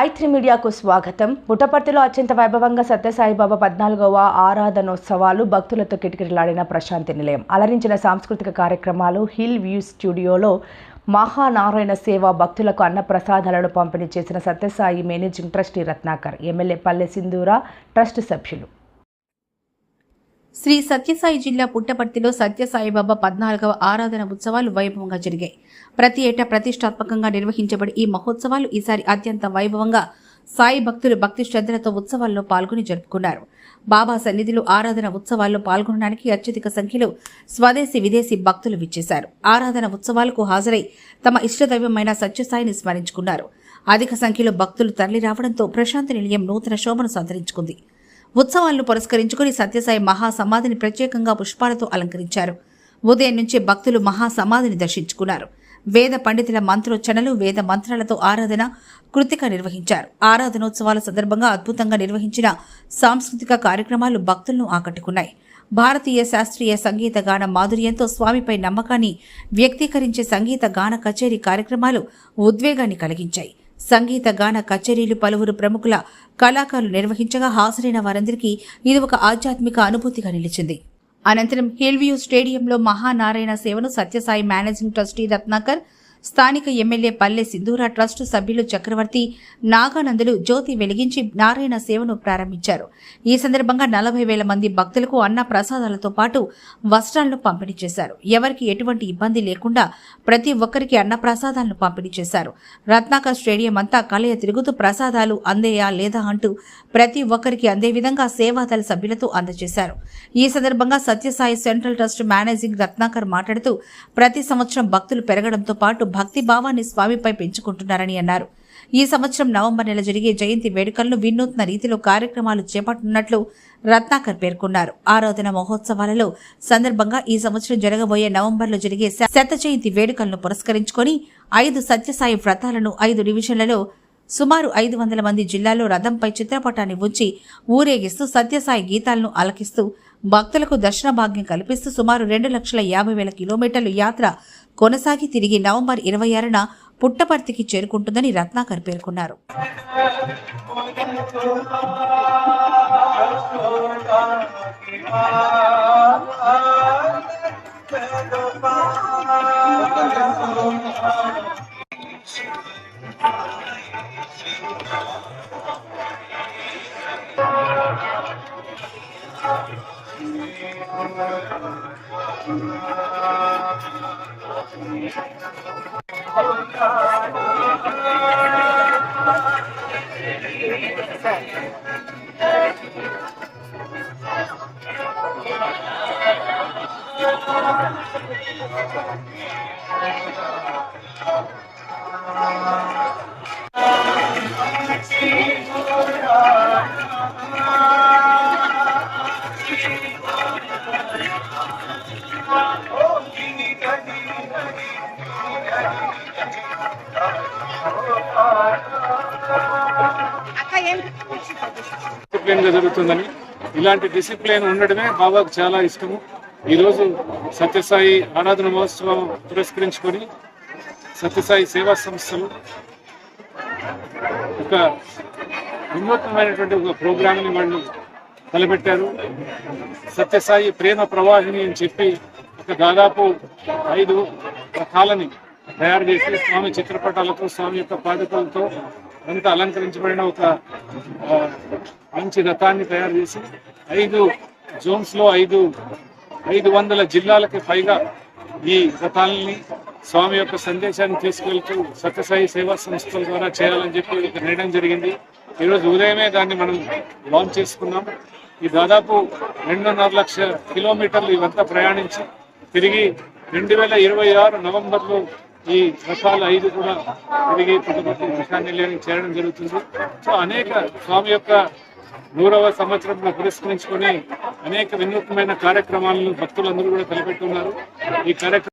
I మీడియాకు స్వాగతం. పుట్టపర్తిలో అత్యంత వైభవంగా సత్యసాయిబాబా పద్నాలుగవ ఆరాధనోత్సవాలు భక్తులతో కిటకిటలాడిన ప్రశాంతి నిలయం. అలరించిన సాంస్కృతిక కార్యక్రమాలు హిల్ వ్యూ స్టూడియోలో మహానారాయణ సేవ భక్తులకు అన్న ప్రసాదాలను పంపిణీ చేసిన Sathya Sai managing trustee Ratnakar MLA Palle Sindhura trust సభ్యులు. శ్రీ సత్యసాయి జిల్లా పుట్టపర్తిలో సత్యసాయిబాబా పద్నాలుగవ ఆరాధన ఉత్సవాలు వైభవంగా జరిగాయి. ప్రతి ఏటా ప్రతిష్టాత్మకంగా నిర్వహించబడి ఈ మహోత్సవాలు ఈసారి అత్యంత వైభవంగా సాయి భక్తులు భక్తి శ్రద్ధలతో ఉత్సవాల్లో పాల్గొని జరుపుకున్నారు. బాబా సన్నిధిలో ఆరాధన ఉత్సవాల్లో పాల్గొనడానికి అత్యధిక సంఖ్యలో స్వదేశీ విదేశీ భక్తులు విచ్చేశారు. ఆరాధన ఉత్సవాలకు హాజరై తమ ఇష్టదైవమైన సత్యసాయిని స్మరించుకున్నారు. అధిక సంఖ్యలో భక్తులు తరలి రావడంతో ప్రశాంతి నిలయం నూతన శోభను సంతరించుకుంది. ఉత్సవాలను పురస్కరించుకుని సత్యసాయి మహాసమాధిని ప్రత్యేకంగా పుష్పాలతో అలంకరించారు. ఉదయం నుంచి భక్తులు మహాసమాధిని దర్శించుకున్నారు. వేద పండితుల మంత్రోచ్చరణలు వేద మంత్రాలతో ఆరాధన కృతిక నిర్వహించారు. ఆరాధనోత్సవాల సందర్భంగా అద్భుతంగా నిర్వహించిన సాంస్కృతిక కార్యక్రమాలు భక్తులను ఆకట్టుకున్నాయి. భారతీయ శాస్త్రీయ సంగీత గాన మాధుర్యంతో స్వామిపై నమ్మకాన్ని వ్యక్తీకరించే సంగీత గాన కచేరీ కార్యక్రమాలు ఉద్వేగాన్ని కలిగించాయి. సంగీత గాన కచేరీలు పలువురు ప్రముఖుల కళాకారులు నిర్వహించగా హాజరైన వారందరికీ ఇది ఒక ఆధ్యాత్మిక అనుభూతిగా నిలిచింది. అనంతరం హిల్వ్యూ స్టేడియంలో మహానారాయణ సేవను సత్యసాయి మేనేజింగ్ ట్రస్టీ రత్నాకర్ స్థానిక ఎమ్మెల్యే పల్లె సింధూర ట్రస్టు సభ్యులు చక్రవర్తి నాగానందులు జ్యోతి వెలిగించి నారాయణ సేవను ప్రారంభించారు. ఈ సందర్భంగా నలభై వేల మంది భక్తులకు అన్న ప్రసాదాలతో పాటు వస్త్రాలను పంపిణీ చేశారు. ఎవరికి ఎటువంటి ఇబ్బంది లేకుండా ప్రతి ఒక్కరికి అన్న ప్రసాదాలను పంపిణీ చేశారు. రత్నాకర్ స్టేడియం అంతా కలయ తిరుగుతూ ప్రసాదాలు అందేయా లేదా అంటూ ప్రతి ఒక్కరికి అందే విధంగా సేవాదళ సభ్యులతో అందజేశారు. ఈ సందర్భంగా Sathya Sai central trust managing Ratnakar మాట్లాడుతూ ప్రతి సంవత్సరం భక్తులు పెరగడంతో పాటు భక్తి భావాన్ని స్వామిపై పెంచుకుంటున్నారని అన్నారు. ఈ సంవత్సరం నవంబర్ నెల జరిగే జయంతి వేడుకలను వినూత్న రీతిలో కార్యక్రమాలు చేపట్టనున్నట్లు రత్నాకర్ పేర్కొన్నారు. ఆరాధన మహోత్సవాలలో సందర్భంగా ఈ సంవత్సరం జరగబోయే నవంబర్లో జరిగే శత జయంతి వేడుకలను పురస్కరించుకొని ఐదు సత్యసాయి వ్రతాలను ఐదు డివిజన్లలో సుమారు ఐదు వందల మంది జిల్లాలో రథంపై చిత్రపటాన్ని ఉంచి ఊరేగిస్తూ సత్యసాయి గీతాలను అలకిస్తూ భక్తులకు దర్శన భాగ్యం కల్పిస్తూ సుమారు రెండు లక్షల యాభై వేల కిలోమీటర్ల యాత్ర కొనసాగి తిరిగి నవంబర్ ఇరవై ఆరున పుట్టపర్తికి చేరుకుంటుందని రత్నాకర్ పేర్కొన్నారు. డిసిప్లిన్ గా జరుగుతుందని. ఇలాంటి డిసిప్లిన్ ఉండడమే బాబాకు చాలా ఇష్టము. ఈరోజు సత్యసాయి ఆరాధన మహోత్సవం పురస్కరించుకొని సత్యసాయి సేవా సంస్థలు ఒక వినూత్నమైనటువంటి ఒక ప్రోగ్రామ్ని వాళ్ళు తలపెట్టారు సత్యసాయి ప్రేమ ప్రవాహిని అని చెప్పి ఒక దాదాపు ఐదు రకాలని తయారు చేసి స్వామి చిత్రపటాలతో స్వామి యొక్క పాదకలతో అంత అలంకరించబడిన ఒక మంచి రథాన్ని తయారు చేసి ఐదు జోన్స్లో ఐదు ఐదు వందల జిల్లాలకి పైగా ఈ రథాలని స్వామి యొక్క సందేశాన్ని తీసుకెళ్తూ సత్యసాయి సేవా సంస్థల ద్వారా చేయాలని చెప్పి నిర్ణయం జరిగింది. ఈరోజు ఉదయమే దాన్ని మనం లాంచ్ చేసుకున్నాం. ఈ దాదాపు రెండున్నర లక్ష కిలోమీటర్లు ఇవంతా ప్రయాణించి తిరిగి రెండు వేల ఇరవై ఆరు నవంబర్లో ఈ రకాల ఐదు కూడా తిరిగి పుట్టపర్తి నిలయానికి చేరడం జరుగుతుంది. సో అనేక స్వామి యొక్క నూరవ సంవత్సరంలో పురస్కరించుకొని అనేక వినూత్నమైన కార్యక్రమాలను భక్తులందరూ కూడా తలపెట్టున్నారు. ఈ కార్యక్రమం